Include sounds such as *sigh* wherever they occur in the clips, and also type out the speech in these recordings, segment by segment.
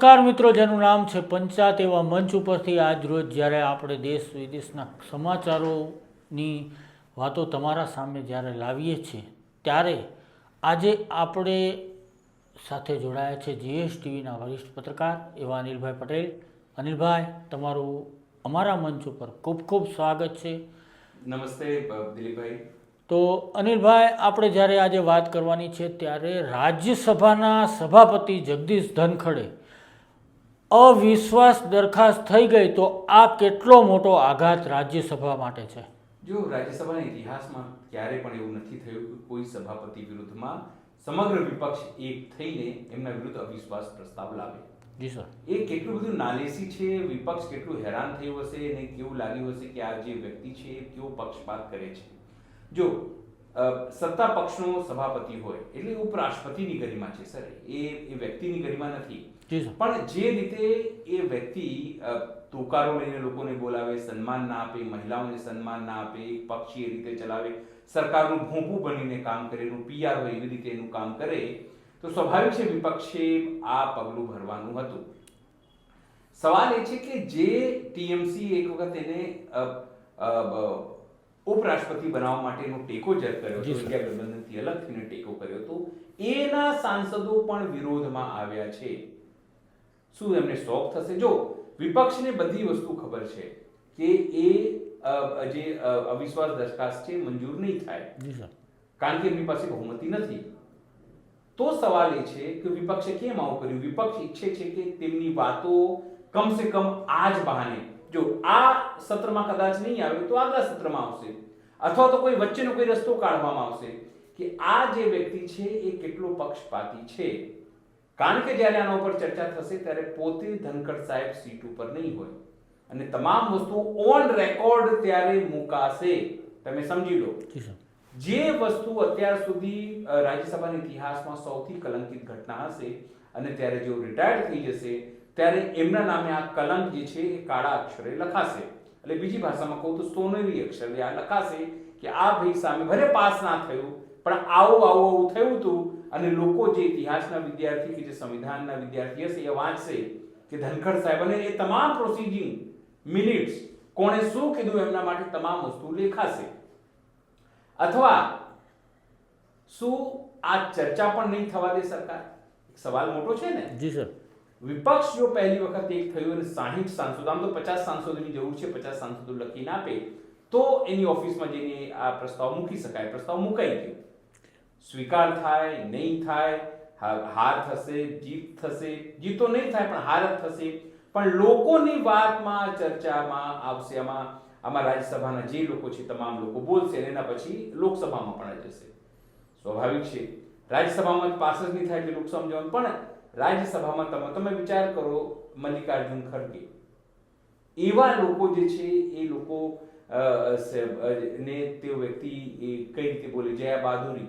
નમસ્કાર મિત્રો જેનું નામ છે પંચાયત એવા મંચ ઉપરથી આજ રોજ જ્યારે આપણે દેશ વિદેશના સમાચારોની વાતો તમારા સામે જ્યારે લાવીએ છીએ ત્યારે આજે આપણે સાથે જોડાયા છે જીએસટીવીના વરિષ્ઠ પત્રકાર એવા અનિલભાઈ પટેલ. અનિલભાઈ તમારું અમારા મંચ ઉપર ખૂબ ખૂબ સ્વાગત છે. નમસ્તે દિલીપભાઈ. તો અનિલભાઈ આપણે જ્યારે આજે વાત કરવાની છે ત્યારે રાજ્યસભાના સભાપતિ જગદીશ ધનખડે અવિશ્વાસ દરખાસ્ત થઈ ગઈ તો આ કેટલો મોટો આઘાત રાજ્યસભા માટે છે? જો રાજ્યસભાના ઇતિહાસમાં ક્યારે પણ એવું નથી થયું કે કોઈ સભાપતિ વિરુદ્ધમાં સમગ્ર વિપક્ષ એક થઈને એમના વિરુદ્ધ અવિશ્વાસ પ્રસ્તાવ લાવે. જી સર. એ કેટલું બધું નાલેસી છે? વિપક્ષ કેટલું હેરાન થયું હશે અને કેવું લાગ્યું હશે કે આ જે વ્યક્તિ છે એ કેવો પક્ષપાત કરે છે? જો સત્તા પક્ષનો સભાપતિ હોય એટલે ઉપરાષ્ટ્રપતિની ગરિમા છે સર. એ એ વ્યક્તિની ગરિમા નથી. પણ જે રીતે એ વ્યક્તિ તુકારો લઈને લોકોને બોલાવે સન્માન ના આપે મહિલાઓને સન્માન ના આપે એક પક્ષી એ રીતે ચલાવે સરકારનું ભોંપું બનીને કામ કરે એનું પીઆર હોય એવી રીતે એનું કામ કરે તો સ્વાભાવિક છે વિપક્ષે આ પગલું ભરવાનું હતું. સવાલ એ છે કે જે ટીએમસી એક વખત એને ઉપરાષ્ટ્રપતિ બનાવવા માટેનો ટેકો જ કર્યો હતો ઇન્ડિયા ગઠબંધનથી અલગ થઈને ટેકો કર્યો હતો. એના સાંસદો પણ વિરોધમાં આવ્યા છે. શું એમને શોખ થશે? જો વિપક્ષને બધી વસ્તુ ખબર છે કે એ જે અવિશ્વાસ દરખાસ્ત છે મંજૂર નહીં થાય. કારણ કે એમની પાસે બહુમતી નથી. તો સવાલ એ છે કે વિપક્ષે કેમ આવું કર્યું? વિપક્ષ ઈચ્છે છે કે તેમની વાતો કમ સે કમ આ જ બહાને. જો આ સત્રમાં કદાચ નહીં આવે તો આગલા સત્રમાં આવશે. અથવા તો કોઈ વચ્ચેનો કોઈ રસ્તો કાઢવામાં આવશે કે આ જે વ્યક્તિ છે એ કેટલો પક્ષપાતી છે. કારણ કે જ્યારે આના ઉપર ચર્ચા થશે ત્યારે પોતે ધનકર સાહેબ સીટ ઉપર નહીં હોય. અને તમામ વસ્તુ ઓન રેકોર્ડ ત્યારે મુકાશે. તમે સમજી લો. જે વસ્તુ અત્યાર સુધી રાજ્યસભાના ઇતિહાસમાં સૌથી કલંકિત ઘટના હશે અને ત્યારે જેઓ રિટાયર્ડ થઈ જશે ત્યારે એમના નામે આ કલંક જે છે એ કાળા અક્ષરે લખાશે. એટલે બીજી ભાષામાં કહું તો સોનેરી અક્ષરે આ લખાશે કે આ ભાઈ સામે ભલે પાસ ના થયું પણ આવું આવું આવું થયું હતું અને લોકો જે ઇતિહાસના વિદ્યાર્થી કે જે સંવિધાનના વિદ્યાર્થી હશે એ વાંચશે કે ધનખડ સાહેબ અને એ તમામ પ્રોસીજિંગ મિનિટ્સ કોણે શું કીધું એમના માટે તમામ વસ્તુ લેખાશે. અથવા શું આ ચર્ચા પણ નહીં થવા દે સરકાર? સવાલ મોટો છે ને? જી સર. વિપક્ષ જો પહેલી વખત એક થયું અને સાહીઠ સાંસદ આમ તો પચાસ સાંસદોની જરૂર છે પચાસ સાંસદો લખીને આપે તો એની ઓફિસમાં જઈને આ પ્રસ્તાવ મૂકી શકાય. પ્રસ્તાવ મુકાઈ ગયો. સ્વીકાર થાય, નહીં થાય હાર થશે, જીત થશે. જીતો નહીં થાય, પણ હાર થશે. પણ લોકોની વાતમાં, ચર્ચામાં આવશે આમાં આમાં રાજ્યસભાના જે લોકો છે, તમામ લોકો બોલશે અને એના પછી લોકસભામાં પણ જશે. સ્વાભાવિક છે. રાજ્યસભામાં પાસ જ નહીં થાય એટલે લોકસભામાં જવાનું. પણ રાજ્યસભામાં તમે તમે વિચાર કરો, મલ્લિકાર્જુન ખડગે એવા લોકો જે છે, એ લોકો ને તે વ્યક્તિ કઈ રીતે બોલે? જયા બહાદુરી.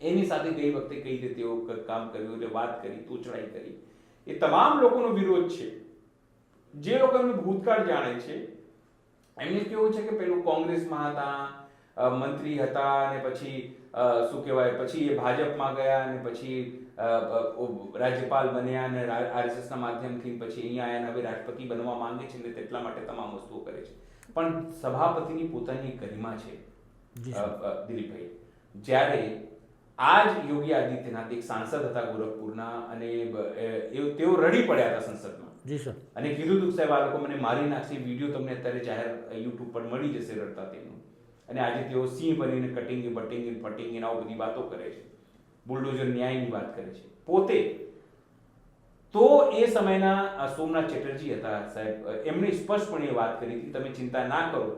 એની સાથે ગઈ વખતે કઈ રીતે તેઓ કામ કર્યું એટલે વાત કરી તોચડાઈ કરી. એ તમામ લોકોનો વિરોધ છે. જે લોકો એમનું ભૂતકાળ જાણે છે એમને કેવું છે કે પેલું કોંગ્રેસમાં હતા મંત્રી હતા અને પછી શું કહેવાય પછી એ ભાજપમાં ગયા અને પછી રાજ્યપાલ બન્યા અને આરએસએસના માધ્યમથી પછી અહીંયા આયા હવે રાષ્ટ્રપતિ બનવા માંગે છે ને તેટલા માટે તમામ વસ્તુઓ કરે છે. પણ સભાપતિની પોતાની ગરિમા છે દિલીપભાઈ. જ્યારે આ જ યોગી આદિત્યનાથ એક સાંસદ હતા ગોરખપુરના અને તેઓ રડી પડ્યા હતા સંસદમાં. જી સર. અને કીધું તું સાહેબ આ લોકો મને મારી નાખશે વીડિયો તમને અત્યારે જાહેર યુટ્યુબ પર મળી જશે રડતા તેનું. અને આજે તેઓ સિંહ બનીને કટિંગ બટિંગ ફટિંગ એના બધી વાતો કરે છે. બુલડોઝર ન્યાયની વાત કરે છે. પોતે તો એ સમયના સોમનાથ ચેટર્જી હતા સાહેબ એમણે સ્પષ્ટપણે વાત કરી હતી તમે ચિંતા ના કરો.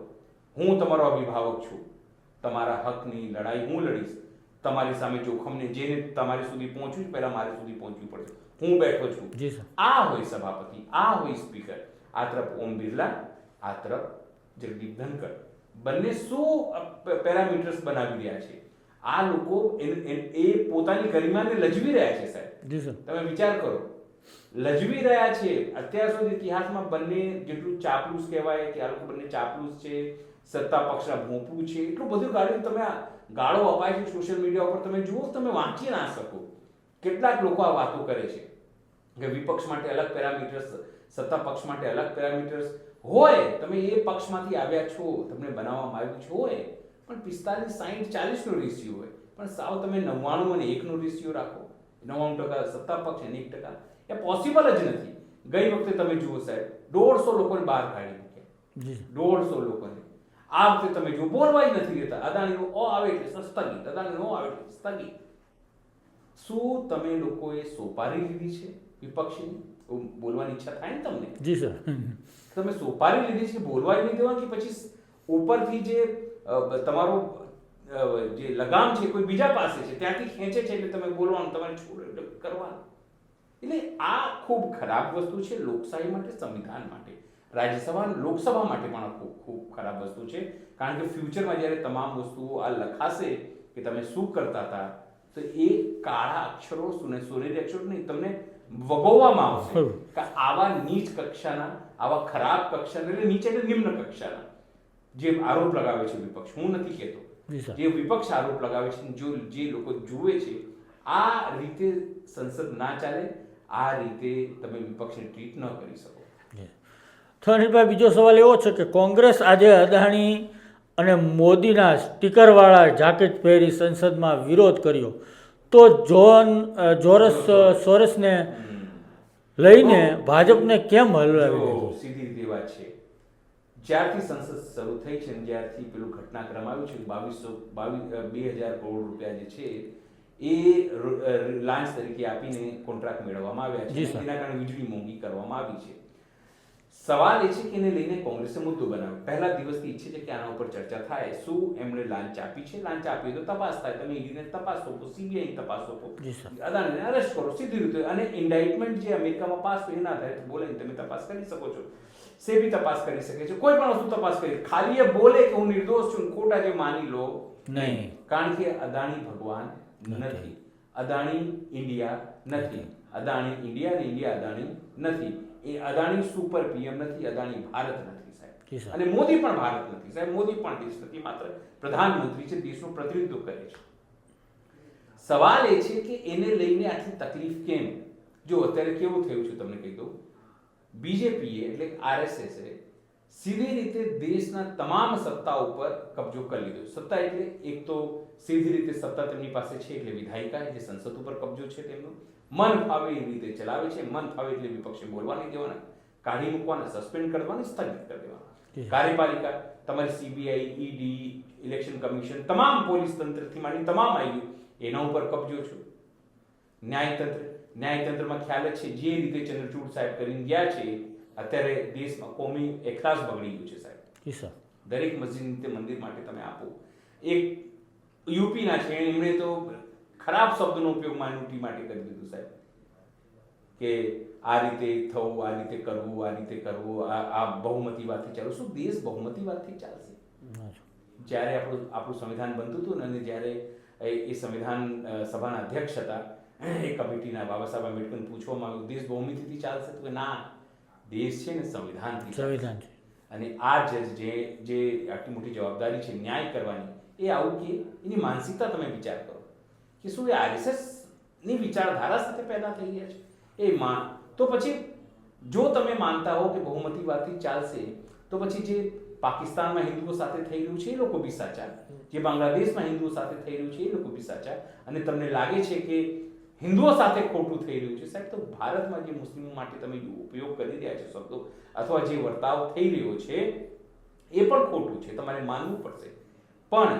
હું તમારો અભિભાવક છું. તમારા હકની લડાઈ હું લડીશ. તમારી સામે જોખમને જેને તમારી સુધી પહોંચવું છે પહેલા મારી સુધી પહોંચવું પડશે. હું બેઠો છું. આ હોય સભાપતિ આ હોય સ્પીકર આ તરફ ઓમ બિરલા આ તરફ જગદીપ ધનકર. બંને શું પેરામીટર્સ બનાવી રહ્યા છે. આ લોકો એ- પોતાની ગરિમાને લજવી રહ્યા છે સાહેબ. તમે વિચાર કરો. લજવી રહ્યા છે. અત્યાર સુધી ઇતિહાસમાં બંને જેટલું ચાપલુસ કહેવાય કે આ લોકો બંને ચાપલુસ છે સત્તા પક્ષના ભોંપું છે એટલું બધું કાર્ય તમે આ ગાળો અપાય છે સોશિયલ મીડિયા ઉપર તમે જુઓ તમે વાંચી ના શકો. કેટલાક લોકો આ વાતો કરે છે કે વિપક્ષ માટે અલગ પેરામીટર્સ સત્તા પક્ષ માટે અલગ પેરામીટર્સ હોય તમે એ પક્ષમાંથી આવ્યા છો તમને બનાવવામાં આવ્યું છે હોય પણ પિસ્તાલીસ સાહીઠ ચાલીસનો રેશિયો હોય પણ સાવ તમે નવ્વાણું અને એકનો રેશિયો રાખો નવ્વાણું ટકા સત્તા પક્ષ અને એક ટકા એ પોસિબલ જ નથી. ગઈ વખતે તમે જુઓ સાહેબ દોઢસો લોકોને બહાર કાઢી મૂક્યા. દોઢસો લોકોને. આ વખતે તમે જો બોલવા જ નથી દેતા અદાણીનું અ આવે એટલે સ્થગિત અદાણીનું અ આવે એટલે સ્થગિત શું તમે લોકોએ સોપારી લીધી છે વિપક્ષની? બોલવાની ઈચ્છા થાય ને તમને? જી સર. તમે સોપારી લીધી છે બોલવા નહીં દેવા કે પછી ઉપરથી જે તમારો જે લગામ છે કોઈ બીજા પાસે છે ત્યાંથી ખેંચે છે એટલે તમે બોલવાનું તમારે છોડ કરવાનું. એટલે આ ખૂબ ખરાબ વસ્તુ છે લોકશાહી માટે સંવિધાન માટે. રાજ્યસભા અને લોકસભા માટે પણ ખૂબ ખરાબ વસ્તુ છે. કારણ કે ફ્યુચરમાં જ્યારે તમામ વસ્તુઓ આ લખાશે કે તમે શું કરતા હતા તો એ કાળા અક્ષરો સુને સોનેરી અક્ષરો નહીં તમને વગોવવામાં આવશે કે આવા નીચ કક્ષાના આવા ખરાબ કક્ષાના એટલે નીચે એટલે નિમ્ન કક્ષાના જે આરોપ લગાવે છે વિપક્ષ. હું નથી કહેતો. જે વિપક્ષ આરોપ લગાવે છે જો જે લોકો જુએ છે આ રીતે સંસદ ના ચાલે આ રીતે તમે વિપક્ષને ટ્રીટ ન કરી શકો. તો અનિલભાઈ બીજો સવાલ એવો છે કે કોંગ્રેસ આજે અદાણી અને મોદીના સ્ટીકરવાળા જાકેટ પહેરી સંસદમાં વિરોધ કર્યો. તો જોન જોરસ સોરસને લઈને ભાજપને કેમ હલવાવી સીધી રીતે વાત છે. જ્યારથી સંસદ શરૂ થઈ છે ને જ્યારથી પેલું ઘટનાક્રમ આવ્યું છે બાવીસો બાવીસ બે હજાર કરોડ રૂપિયા જે છે એ ર- તરીકે આપીને કોન્ટ્રાક્ટ મેળવવામાં આવ્યા છે તેના કારણે વીજળી મોંઘી કરવામાં આવી છે. સવાલ એ છે કે એને લઈને કોંગ્રેસે મુદ્દો બનાવ્યો. પહેલા દિવસથી ઈચ્છે છે કે આના ઉપર ચર્ચા થાય. શું એમણે લાંચ આપી છે? લાંચ આપી તો તપાસ થાય. તમે ઈડીને તપાસ સોંપો સીબીઆઈ તપાસ સોંપો. અદાણીને અરેસ્ટ કરો. સીધી રીતે. અને ઇન્ડાઇટમેન્ટ જે અમેરિકામાં પાસ થઈ ના થાય. તો બોલે ને તમે તપાસ કરી શકો છો. સેબી તપાસ કરી શકે છે. કોઈ પણ વસ્તુ તપાસ કરી. ખાલી એ બોલે કે હું નિર્દોષ છું ખોટા જે માની લો નહીં. કારણ કે અદાણી ભગવાન નથી. અદાણી ઇન્ડિયા નથી. અદાણી ઇન્ડિયા અને ઇન્ડિયા અદાણી નથી. એ અદાણી સુપર પીએમ નથી અદાણી ભારત નથી સાહેબ. અને મોદી પણ ભારત નથી સાહેબ. મોદી પણ દેશ નથી માત્ર પ્રધાનમંત્રી છે દેશનું પ્રતિનિધિત્વ કરે છે. સવાલ એ છે કે એને લઈને આટલી તકલીફ કેમ? જો અત્યારે કેવું થયું છે તમને કહી દઉં. બીજેપીએ એટલે આરએસએસ એ સીધી રીતે દેશના તમામ સત્તા ઉપર કબજો કરી લીધો. સત્તા એટલે એક તો સીધી રીતે સત્તા તેમની પાસે છે એટલે વિધાયિકા જે સંસદ ઉપર કબજો છે તેમનો. મન ફાવે એ રીતે ચલાવે છે મન ફાવે એટલે વિપક્ષે બોલવા નહીં દેવાના. કાઢી મૂકવાના સસ્પેન્ડ કરવાના સ્થગિત કરી દેવાના. કાર્યપાલિકા તમારી સીબીઆઈ ઈડી ઇલેક્શન કમિશન તમામ પોલીસ તંત્રથી માંડી તમામ આવી એના ઉપર કબજો છો. ન્યાયતંત્ર ન્યાયતંત્રમાં ખ્યાલ જ છે જે રીતે ચંદ્રચૂડ સાહેબ કરીને ગયા છે અત્યારે દેશમાં કોમી એકલાસ બગડી ગયું છે સાહેબ. સર. દરેક મસ્જિદ મંદિર માટે તમે આપો. એક યુપીના છે એમણે તો ખરાબ શબ્દનો ઉપયોગ માઇનોરિટી માટે કરી દીધો સાહેબ. કે આ રીતે થવું આ રીતે કરવું આ રીતે કરવું આ બહુમતીવાદથી ચાલુ. શું દેશ બહુમતીવાદથી ચાલશે? જ્યારે આપણું આપણું સંવિધાન બનતું હતું ને અને જ્યારે એ સંવિધાન સભાના અધ્યક્ષ હતા એ કમિટીના બાબા સાહેબ આંબેડકરને પૂછવામાં આવ્યું દેશ બહુમતીથી ચાલશે? તો કે ના દેશ છે ને સંવિધાનથી. સંવિધાન છે. અને આ જજ જે જે આટલી મોટી જવાબદારી છે ન્યાય કરવાની એ આવું કે એની માનસિકતા તમે વિચાર કરો. કે શું એ આરએસએસની વિચારધારા સાથે પેદા થઈ ગયા છે? એ માન. તો પછી જો તમે માનતા હો કે બહુમતીવાદથી ચાલશે તો પછી જે પાકિસ્તાનમાં હિન્દુઓ સાથે થઈ રહ્યું છે એ લોકો બી સાચા. જે બાંગ્લાદેશમાં હિન્દુઓ સાથે થઈ રહ્યું છે એ લોકો બી સાચા. અને તમને લાગે છે કે હિન્દુઓ સાથે ખોટું થઈ રહ્યું છે? સાહેબ તો ભારતમાં જે મુસ્લિમો માટે તમે ઉપયોગ કરી રહ્યા છો શબ્દો અથવા જે વર્તાવ થઈ રહ્યો છે એ પણ ખોટું છે. તમારે માનવું પડશે. પણ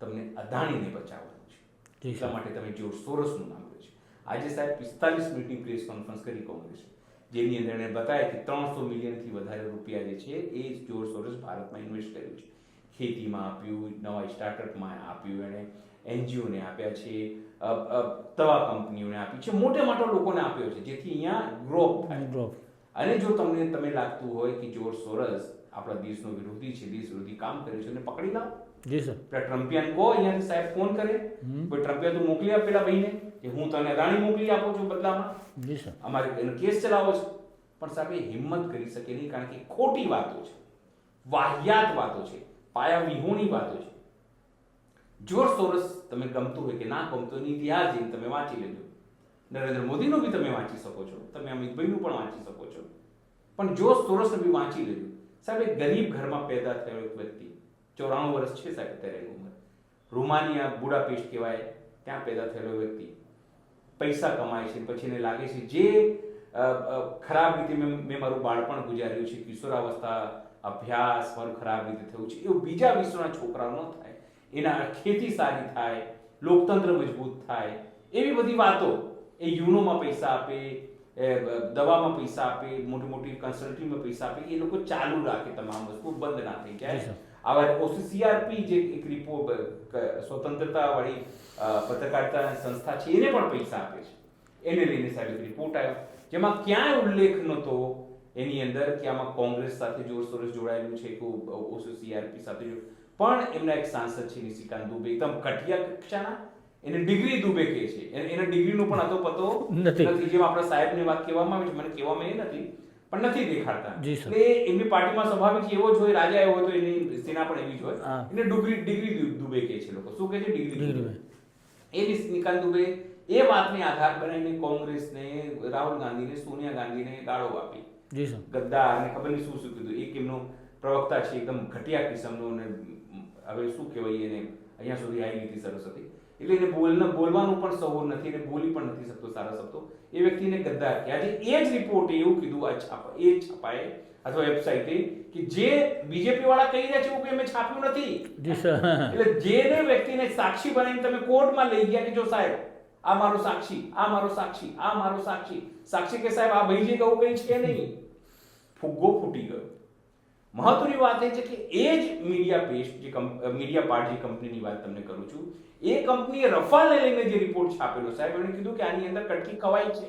તમને અદાણીને જી, એટલા માટે તમે જોર સોરસનું નામ લે છે. આજે સાહેબ પિસ્તાલીસ મિનિટની પ્રેસ કોન્ફરન્સ કરી કોંગ્રેસે. જેની અંદર એણે બતાવ્યા કે ત્રણસો મિલિયનથી વધારે રૂપિયા જે છે એ જોર સોરસ ભારતમાં ઇન્વેસ્ટ કર્યું છે. ખેતીમાં આપ્યું નવા સ્ટાર્ટઅપમાં આપ્યું એણે એનજીઓને આપ્યા છે અ, કંપનીઓને આપી છે મોટે મોટા લોકોને આપ્યો છે જેથી અહીંયા ગ્રોથ થાય. ગ્રોથ અને જો તમને તમે લાગતું હોય કે જોર સોરસ આપણા દેશનો વિરોધી છે દેશ વિરોધી કામ કરે છે અને પકડી લાવો. જી સર. એટલે ટ્રમ્પિયન કહો અહીંયા સાહેબ ફોન કરે. કોઈ ટ્રમ્પિયન તો મોકલી આપ પેલા ભાઈને કે હું તને અદાણી મોકલી આપું છું બદલામાં. જી સર. અમારે એનો કેસ ચલાવો છે. પણ સાહેબ હિંમત કરી શકે નહીં કારણ કે ખોટી વાતો છે. વાહિયાત વાતો છે. પાયા વિહોણી વાતો છે. જોર સોરસ તમે ગમતું હોય કે ના ગમતું હોય ઇતિહાસ જઈને તમે વાંચી લેજો. નરેન્દ્ર મોદીનું બી તમે વાંચી શકો છો. તમે અમિતભાઈનું પણ વાંચી શકો છો. પણ જો સોરસને બી વાંચી લેજો. સાહેબ એક ગરીબ ઘરમાં પેદા થયો એક વ્યક્તિ. ચોરાણું વર્ષ છે સાહેબ અત્યારે એની ઉંમર. રૂમાનિયા, બુડાપેસ્ટ કહેવાય, ત્યાં પેદા થયેલો વ્યક્તિ. પૈસા કમાય છે, પછી એને લાગે છે જે ખરાબ રીતે મેં મારું બાળપણ ગુજાર્યું છે, કિશોરાવસ્થા, અભ્યાસ પણ ખરાબ રીતે થયું છે, એવું બીજા વિશ્વના છોકરાઓ ન થાય. એના ખેતી સારી થાય, લોકતંત્ર મજબૂત થાય, એવી બધી વાતો. એ યુનોમાં પૈસા આપે દવામાં પૈસા આપે મોટી મોટી કન્સલ્ટિંગમાં પૈસા આપે, એ લોકો ચાલુ રાખે તમામ વસ્તુ, બંધ ના થઈ જાય. આવા ઓસીસીઆરપી જે એક રિપોર્ટ સ્વતંત્રતા વાળી પત્રકારિતા સંસ્થા છે એને પણ પૈસા આપે છે એને લઈને સાહેબ રિપોર્ટ આવ્યો જેમાં ક્યાંય ઉલ્લેખ નહોતો એની અંદર કે આમાં કોંગ્રેસ સાથે જોરશોરસ જોડાયેલું છે કે ઓસીસીઆરપી સાથે પણ એમના એક સાંસદ છે નિશિકાંત દુબે એકદમ ઘટિયા કક્ષાના એને ડિગ્રી દુબે કહે છે. એને- ડિગ્રીનો પણ અતો પતો નથી. નથી. જેમ આપણા સાહેબની વાત કહેવામાં આવે છે મને કહેવામાં એ નથી. પણ નથી દેખાડતા. એટલે એમની પાર્ટીમાં સ્વાભાવિક એવો જ હોય રાજા એવો તો એની સેના પણ એવી જ હોય. એને ડિગ્રી ડિગ્રી દુબે કહે છે લોકો. શું કહે છે? Degree degree. દુબે એ નિશિકાંત દુબે. એ વાતને આધાર બનાવીને કોંગ્રેસને રાહુલ ગાંધીને સોનિયા ગાંધીને ગાળો આપી. જી સર. ગદ્દાર ને ખબર નહીં શું શું કીધું. એક એમનો પ્રવક્તા છે એકદમ ઘટિયા કિસ્મનો અને હવે શું કહેવાય એને અહીંયા સુધી આવી ગઈ હતી સરસ્વતી એટલે એને બોલને બોલવાનું પણ સહુર નથી એને બોલી પણ નથી શકતો સારા શબ્દો. એ વ્યક્તિને ગદ્દાર કે આજે એ જ રિપોર્ટે એવું કીધું આ છાપા એ છપાએ અથવા વેબસાઇટે કે જે બીજેપી વાળા કહી રહ્યા છે એવું કંઈ અમે છાપ્યું નથી. *laughs* એટલે જેને વ્યક્તિને સાક્ષી બનાવીને તમે કોર્ટમાં લઈ ગયા કે જો સાહેબ આ મારો સાક્ષી આ મારો સાક્ષી આ મારો સાક્ષી. સાક્ષી કે સાહેબ આ ભાઈ જે કહું કઈ છે નહીં. ફુગ્ગો ફૂટી ગયો. મહત્વની વાત એ છે કે એ જ મીડિયા પેસ્ટ જે મીડિયા પાર્ટ કંપનીની વાત તમને કરું છું, એ કંપનીએ રફાલને લઈને જે રિપોર્ટ છાપેલો સાહેબ, એમણે કીધું કે આની અંદર કટકી ખવાઈ છે.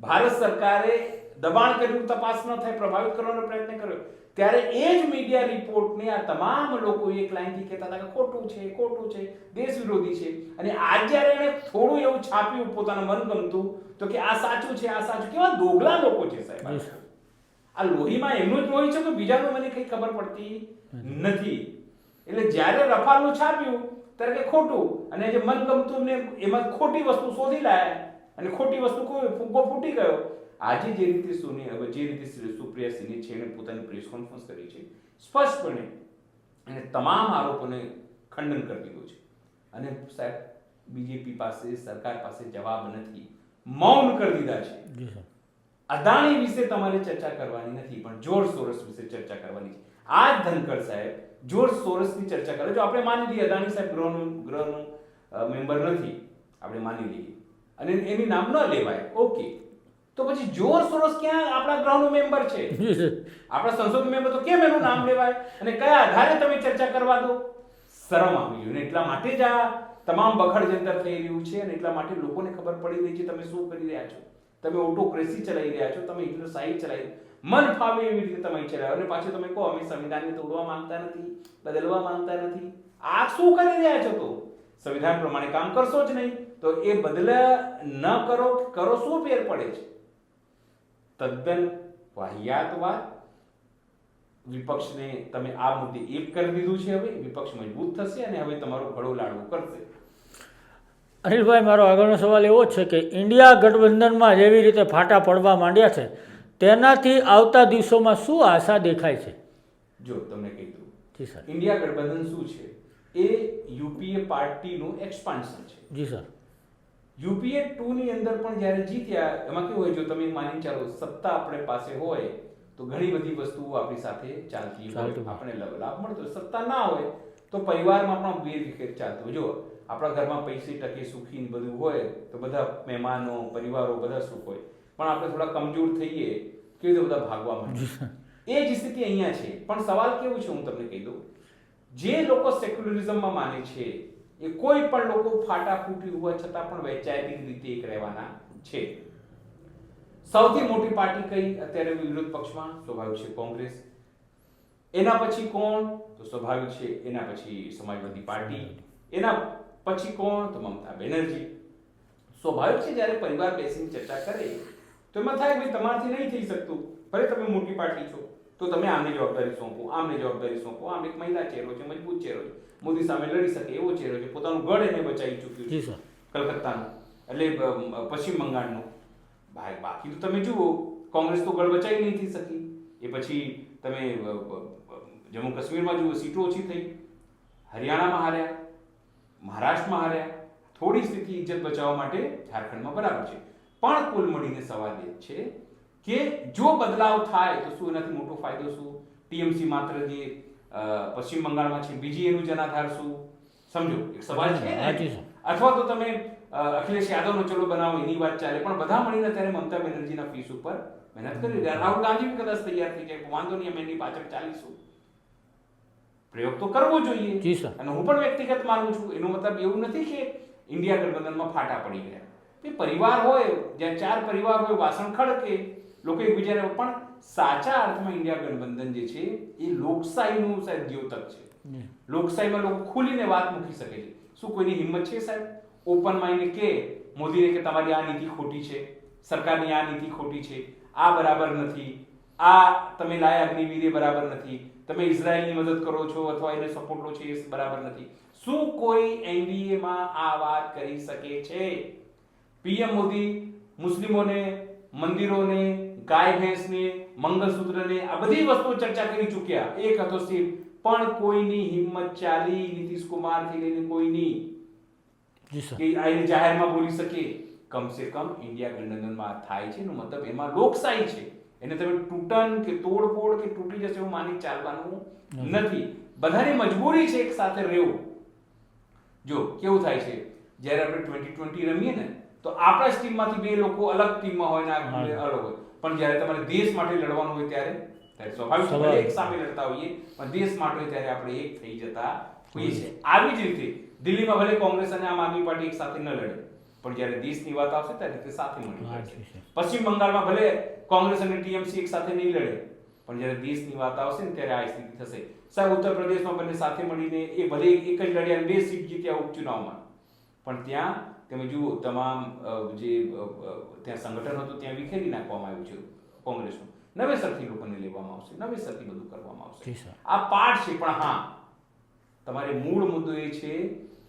ભારત સરકારે દબાણ કર્યું, તપાસ ન થાય, પ્રભાવિત કરવાનો પ્રયત્ન કર્યો. ત્યારે એ જ મીડિયા રિપોર્ટને આ તમામ લોકો એક લાઈનથી કહેતા હતા કે ખોટું છે ખોટું છે, દેશ વિરોધી છે. અને આજ જ્યારે એણે થોડું એવું છાપ્યું, પોતાના મનગમતું, તો કે આ સાચું છે, આ સાચું કેવા દોગલા લોકો છે સાહેબ આ લોહીમાં એમનું જ લોહી છે તો બીજાનું મને કઈ ખબર પડતી નથી? એટલે જ્યારે રફાલનું છાપ્યું, ત્યારે કે ખોટું. અને જે મનગમતું ને એમાં ખોટી વસ્તુ શોધી લાયા, અને ખોટી વસ્તુ કોઈ ફૂગો ફૂટી ગયો. આજે જે રીતે સોની, હવે જે રીતે સુપ્રિયા સિંહે છે પોતાની પ્રેસ કોન્ફરન્સ કરી છે, સ્પષ્ટપણે અને તમામ આરોપોને ખંડન કરી દીધું છે. અને સાહેબ, બીજેપી પાસે, સરકાર પાસે જવાબ નથી. મૌન કરી દીધા છે. અદાણી વિશે તમારે ચર્ચા કરવાની નથી પણ જોર્જ સોરસ વિશે ચર્ચા કરવાની છે. આ ધનકર સાહેબ જોર્જ સોરસની ચર્ચા કરે જો આપણે માની લઈએ અદાણી સાહેબ ગ્રહનું ગ્રહનું મેમ્બર નથી. આપણે માની લઈએ. અને એની નામ ન લેવાય. ઓકે તો પછી જોર સોરસ ક્યાં આપણા ગ્રહનો મેમ્બર છે? *laughs* આપણા સંસદ મેમ્બર તો કેમ એનું નામ લેવાય? અને કયા આધારે તમે ચર્ચા કરવા દો? શરમ આવી ગયું એટલા માટે જ આ તમામ બખડ જંતર થઈ રહ્યું છે અને એટલા માટે લોકોને ખબર પડી રહી છે તમે શું કરી રહ્યા છો. તમે ઓટોક્રેસી ચલાવી રહ્યા છો, તમે શાહી ચલાવી મન ફાવે એવી રીતે તમે ચલાવ્યો અને પાછું તમે કહો, અમે સંવિધાનને તોડવા માંગતા નથી, બદલવા માંગતા નથી. આ શું કરી રહ્યા છો તો? સંવિધાન પ્રમાણે કામ કરશો જ નહીં. તો એ બદલ ન કરો કરો શું ફેર પડે છે? તદ્દન વાહિયાત વાત. વિપક્ષને તમે આ મુદ્દે એક કરી દીધું છે હવે. વિપક્ષ મજબૂત થશે અને હવે તમારો ઘડો લાડવો કરશે. અનિલભાઈ મારો આગળનો સવાલ એવો છે કે ઇન્ડિયા ગઠબંધનમાં જેવી રીતે ફાટા પડવા માંડ્યા છે તેનાથી આવતા દિવસોમાં શું આશા દેખાય છે? જો તમને કહી દઉં. જી સર. ઇન્ડિયા ગઠબંધન શું છે? એ યુપીએ પાર્ટીનું એક્સપાન્શન છે. જી સર. યુપીએ ટુ ની અંદર પણ જ્યારે જીત્યા એમાં કેવું હોય જો તમે માની ચાલો સત્તા આપણે પાસે હોય તો ઘણી બધી વસ્તુઓ આપણી સાથે ચાલતી હોય. આપણે લાભ મળતો. સત્તા ના હોય તો પરિવારમાં પણ વેર વિખેર ચાલતો જો આપણા ઘરમાં પૈસે ટકે સુખી બધું હોય તો બધા મહેમાનો પરિવારો બધા સુખ હોય. પણ આપણે થોડા કમજોર થઈએ કેવી રીતે બધા ભાગવા માંડે? એ જ સ્થિતિ અહીંયા છે. પણ સવાલ કેવું છે હું તમને કહી દઉં. જે લોકો સેક્યુલરિઝમમાં માને છે એ કોઈ પણ લોકો ફાટા ફૂટી હોવા છતાં પણ વૈચારિક રીતે એક રહેવાના છે. સૌથી મોટી પાર્ટી કઈ? અત્યારે વિરોધ પક્ષમાં? સ્વાભાવિક છે કોંગ્રેસ. એના પછી કોણ? તો સ્વાભાવિક છે એના પછી સમાજવાદી પાર્ટી. એના પછી કોણ? તો મમતા બેનર્જી. સ્વાભાવિક છે જ્યારે પરિવાર બેસીને ચર્ચા કરે તો એમાં થાય ભાઈ તમારાથી નહીં થઈ શકતું. ભલે તમે મોટી પાર્ટી છો તો તમે આમને જવાબદારી સોંપો આમને જવાબદારી સોંપો. આમ એક મહિલા ચહેરો છે મજબૂત ચહેરો છે. મોદી સામે લડી શકે એવો ચહેરો છે પોતાનું ગઢ એને બચાવી ચૂક્યું છે. કલકત્તાનું. એટલે પશ્ચિમ બંગાળનું. ભાઈ બાકી તો તમે જુઓ કોંગ્રેસ તો ગળબચાઈ નહીં થઈ શકી. એ પછી તમે જમ્મુ કાશ્મીરમાં જુઓ સીટો ઓછી થઈ. હરિયાણામાં હાર્યા. મહારાષ્ટ્રમાં હાર્યા. થોડી સ્થિતિ ઇજ્જત બચાવવા માટે ઝારખંડમાં બરાબર છે. પણ કુલ મળીને સવાલ એ છે કે જો બદલાવ થાય તો શું એનાથી મોટો ફાયદો શું? ટીએમસી માત્ર જે પશ્ચિમ બંગાળમાં છે બીજી એનું જનાધાર શું? સમજો એક સવાલ છે. અથવા તો તમે અખિલેશ યાદવનો ચલો બનાવો એની વાત ચાલે પણ બધા મળીને ત્યારે મમતા બેનર્જીના ફીસ ઉપર મહેનત કરી રહ્યા. રાહુલ ગાંધી બી કદાચ તૈયાર થઈ જાય વાંધો નહીં અમે એની પાછળ ચાલીશું. પ્રયોગ તો કરવો જોઈએ. જી સર. અને હું પણ વ્યક્તિગત માનું છું એનો મતલબ એવું નથી કે ઇન્ડિયા ગઠબંધનમાં ફાટા પડી ગયા. એ પરિવાર હોય જ્યાં ચાર પરિવાર હોય વાસણ ખડકે લોકો એકબીજાને પણ સાચા અર્થમાં ઇન્ડિયા ગઠબંધન જે છે એ લોકશાહીનું સાહેબ દ્યોતક છે. લોકશાહીમાં લોકો ખુલીને વાત મૂકી શકે છે. શું કોઈની હિંમત છે સાહેબ? ઓપન માઇન્ડ કે મોદીને કે તમારી આ નીતિ ખોટી છે સરકારની આ નીતિ ખોટી છે આ બરાબર નથી આ તમે લાયા અગ્નિવીરે બરાબર નથી તમે ઇઝરાયલની મદદ કરો છો અથવા એને સપોર્ટ લો છો એ બરાબર નથી. શું કોઈ એનડીએ માં આ વાત કરી શકે છે? પીએમ મોદી મુસ્લિમોને મંદિરોને ગાય ભેંસને મંગળસૂત્રને આ બધી વસ્તુઓ ચર્ચા કરી ચૂક્યા. એક હતો સીટ પણ કોઈની હિંમત ચાલી નીતિશ કુમારથી લઈને કોઈની? કે આઈને જાહેરમાં બોલી શકે કમસે કમ ઇન્ડિયા ગઠબંધનમાં થાય છે મતલબ એમાં લોકશાહી છે. એને તમે તૂટન કે તોડફોડ કે તૂટી જશે એવું માની ચાલવાનું નથી. બધાની મજબૂરી છે એક સાથે રહેવું. જો કેવું થાય છે? જ્યારે આપણે ટ્વેન્ટી ટ્વેન્ટી રમીએ ને તો આપણા જ ટીમમાંથી બે લોકો અલગ ટીમમાં હોય ને અલગ હોય. પણ જ્યારે તમારે દેશ માટે લડવાનું હોય ત્યારે ત્યારે સ્વાભાવિક. એક સામે લડતા હોઈએ પણ દેશ માટે ત્યારે આપણે એક થઈ જતા હોઈએ છીએ. આવી જ રીતે દિલ્હીમાં ભલે કોંગ્રેસ અને આમ આદમી પાર્ટી એક સાથે ન લડે પણ જ્યારે દેશની વાત આવશે ત્યારે તે સાથે મળી. પશ્ચિમ બંગાળમાં ભલે કોંગ્રેસ અને ટીએમસી એક સાથે નહીં લડે પણ જ્યારે દેશની વાત આવશે ને ત્યારે આ સ્થિતિ થશે. સાહેબ ઉત્તર પ્રદેશમાં બંને સાથે મળીને એ ભલે એક જ લડ્યા બે સીટ જીત્યા ઉપચુનાવમાં પણ ત્યાં તમે જુઓ તમામ જે ત્યાં સંગઠન હતું ત્યાં વિખેરી નાખવામાં આવ્યું છે કોંગ્રેસનું. નવેસરથી લોકોને લેવામાં આવશે નવેસરથી બધું કરવામાં આવશે. આ પાઠ છે પણ હા તમારે મૂળ મુદ્દો એ છે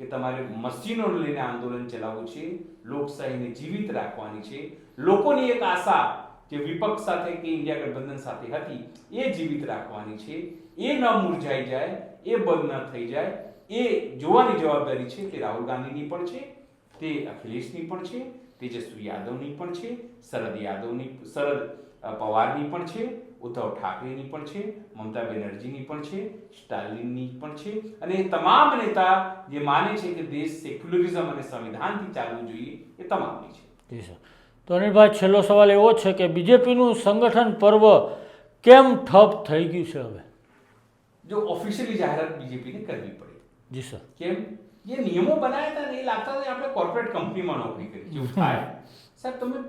કે તમારે મશીનો લઈને આંદોલન ચલાવવું છે, લોકશાહીને જીવિત રાખવાની છે. લોકોની એક આશા જે વિપક્ષ સાથે કે ઇન્ડિયા ગઠબંધન સાથે હતી, એ જીવિત રાખવાની છે. એ ન મુરઝાઈ જાય, એ બંધ ન થઈ જાય. એ જોવાની જવાબદારી છે તે રાહુલ ગાંધીની પણ છે, તે અખિલેશની પણ છે, તેજસ્વી યાદવની પણ છે, શરદ યાદવની, શરદ પવારની પણ છે. ઉદ્ધવ ઠાકરેની પણ છે મમતા બેનર્જીની પણ છે સ્ટાલિનની પણ છે અને એ તમામ નેતા જે માને છે કે દેશ સેક્યુલરિઝમ અને સંવિધાનથી ચાલવું જોઈએ એ તમામની છે. જી સર. તો અનિલભાઈ છેલ્લો સવાલ એવો છે કે બીજેપીનું સંગઠન પર્વ કેમ ઠપ થઈ ગયું છે હવે? જો ઓફિશિયલી જાહેરાત બીજેપીને કરવી પડે. જી સર. કેમ? જે નિયમો બનાવ્યા હતા ને એ લાગતા હતા આપણે કોર્પોરેટ કંપનીમાં નોકરી કરી જેવું થાય? સાહેબ તમે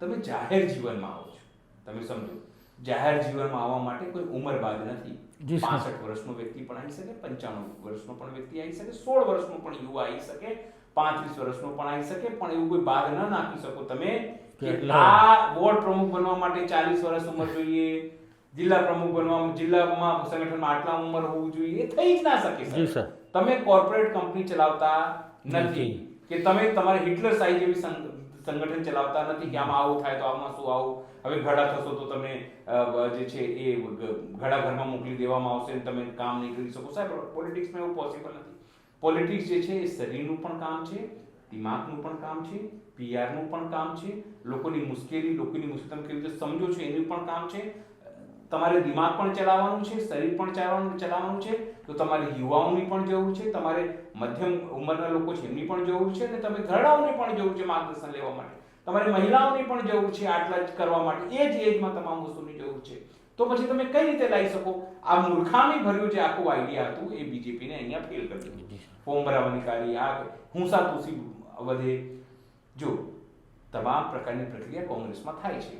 તમે જાહેર જીવનમાં આવો છો. તમે સમજો. જાહેર જીવનમાં આવવા માટે કોઈ ઉંમર બાદ નથી. પાસઠ વર્ષનો વ્યક્તિ પણ આવી શકે પંચાણું વર્ષનો પણ વ્યક્તિ આવી શકે સોળ વર્ષનો પણ યુવા આવી શકે પાંત્રીસ વર્ષનો પણ આવી શકે પણ એવું કોઈ બાદ ન નાખી શકો. તમે કે આ બોર્ડ પ્રમુખ બનવા માટે ચાલીસ વર્ષ ઉંમર જોઈએ જિલ્લા પ્રમુખ બનવા જિલ્લામાં સંગઠનમાં આટલા ઉંમર હોવું જોઈએ થઈ જ ના શકે તમે કોર્પોરેટ કંપની ચલાવતા નથી. કે તમે તમારે હિટલર સાઈ જેવી સંગ- સંગઠન ચલાવતા નથી કે આમાં આવું થાય તો આમાં શું આવું? હવે ઘડા થશો તો તમે જે છે એ ઘડા ઘરમાં મોકલી દેવામાં આવશે તમે કામ નહીં કરી શકો. સાહેબ પોલિટિક્સમાં એવું પોસિબલ નથી. પોલિટિક્સ જે છે એ શરીરનું પણ કામ છે, દિમાગનું પણ કામ છે પીઆરનું પણ કામ છે, લોકોની મુશ્કેલી લોકોની મુશ્કેલી તમે કેવી રીતે સમજો છો એનું પણ કામ છે તમારે દિમાગ પણ ચલાવવાનું છે શરીર પણ ચલાવવાનું ચલાવવાનું છે તો તમારે યુવાઓની પણ જરૂર છે તમારે મધ્યમ ઉંમરના લોકો છે એમની પણ જરૂર છે અને તમે ઘરડાઓની પણ જરૂર છે માર્ગદર્શન લેવા માટે. તમારે મહિલાઓની પણ જરૂર છે આટલા જ કરવા માટે. એ જ એજમાં તમામ વસ્તુની જરૂર છે. તો પછી તમે કઈ રીતે લાવી શકો? આ મૂર્ખામી ભર્યું જે આખું આઈડિયા હતું એ બીજેપીને અહીંયા ફેલ કરી દીધું. ફોર્મ ભરાવાની કાર્ય આ હુંસા તુસી વધે. જો તમામ પ્રકારની પ્રક્રિયા કોંગ્રેસમાં થાય છે.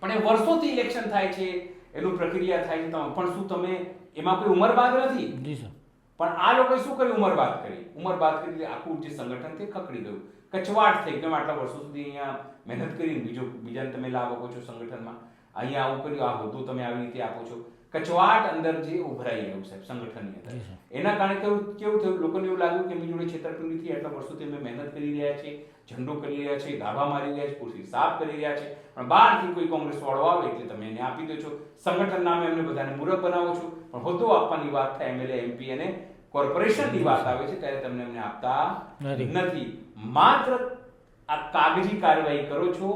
પણ એ વર્ષોથી ઇલેક્શન થાય છે. એનું પ્રક્રિયા થાય છે તમે પણ શું તમે એમાં કોઈ ઉંમર બાદ નથી? જી સર. પણ આ લોકોએ શું કર્યું ઉંમર બાદ કરી? ઉંમર બાદ કરી આખું જે સંગઠન તે ખકડી ગયું. કચવાટ થઈ ગયો. આટલા વર્ષો સુધી અહીંયા મહેનત કરીને બીજો બીજાને તમે લાભ આપો છો સંગઠનમાં. અહીંયા આવું કર્યું આ હોદ્દો તમે આવી રીતે આપો છો. કચવાટ અંદર જે ઉભરાઈ ગયું સાહેબ સંગઠનની અંદર. એના કારણે કેવું કેવું થયું? લોકોને એવું લાગ્યું કે એમની જોડે છેતરપિંડી આટલા વર્ષોથી અમે મહેનત કરી રહ્યા છીએ ઝંડો કરી રહ્યા છીએ ગાભા મારી રહ્યા છે ખુરશી સાફ કરી રહ્યા છે પણ બહારથી કોઈ કોંગ્રેસ વાળો આવે એટલે તમે એને આપી દો છો. સંગઠન નામે એમને બધાને મૂરખ બનાવો છો. પણ હોદ્દો આપવાની વાત થાય એમએલએ એમપી અને કોર્પોરેશનની વાત આવે છે ત્યારે તમને એમને આપતા. નથી. માત્ર આ કાગજી કાર્યવાહી કરો છો.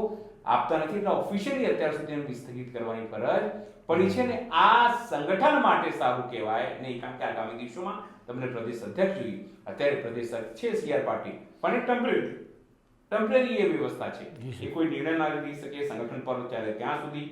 આપતા નથી એટલે ઓફિશિયલી અત્યાર સુધી એમને સ્થગિત કરવાની ફરજ પડી છે ને આ સંગઠન માટે સારું કહેવાય નહીં કારણ કે આગામી દિવસોમાં તમને પ્રદેશ અધ્યક્ષ જોઈએ. અત્યારે પ્રદેશ અધ્યક્ષ છે સીઆર પાટીલ. પણ એ ટેમ્પરરી ટેમ્પરરી એ વ્યવસ્થા છે. એ કોઈ નિર્ણય ના લઈ શકે સંગઠન પર ત્યારે ત્યાં સુધી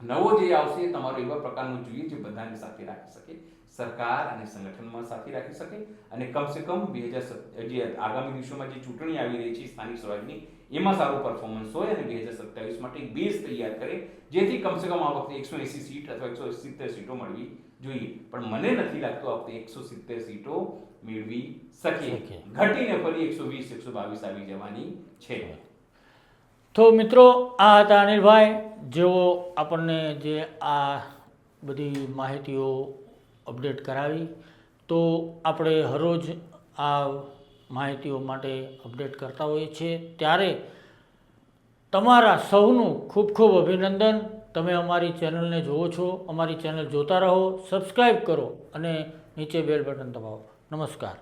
નવો જે આવશે તમારો એવા પ્રકારનો જોઈએ જે બધાને સાથે રાખી શકે. સરકાર અને સંગઠનમાં સાથે રાખી શકે અને કમસે કમ બે હજાર જે આગામી દિવસોમાં જે ચૂંટણી આવી રહી છે સ્થાનિક સ્વરાજની એમાં સારું પરફોર્મન્સ હોય અને બે હજાર સત્તાવીસ માટે એક બેઝ તૈયાર કરે જેથી કમસે કમ આ વખતે એકસો એસી સીટ અથવા એકસો સિત્તેર સીટો મળવી જોઈએ. પણ મને નથી લાગતું આ વખતે એકસો સિત્તેર સીટો મેળવી શકીએ. ઘટીને ફરી એકસો વીસ એકસો બાવીસ આવી જવાની છે. તો મિત્રો આ હતા અનિલભાઈ. જેઓ આપણને જે આ બધી માહિતીઓ અપડેટ કરાવી. તો આપણે હરરોજ આ માહિતીઓ માટે અપડેટ કરતા હોઈએ છીએ. ત્યારે તમારા સૌનું ખૂબ ખૂબ અભિનંદન. તમે અમારી ચેનલને જુઓ છો, અમારી ચેનલ જોતા રહો સબસ્ક્રાઈબ કરો અને નીચે બેલ બટન દબાવો. નમસ્કાર.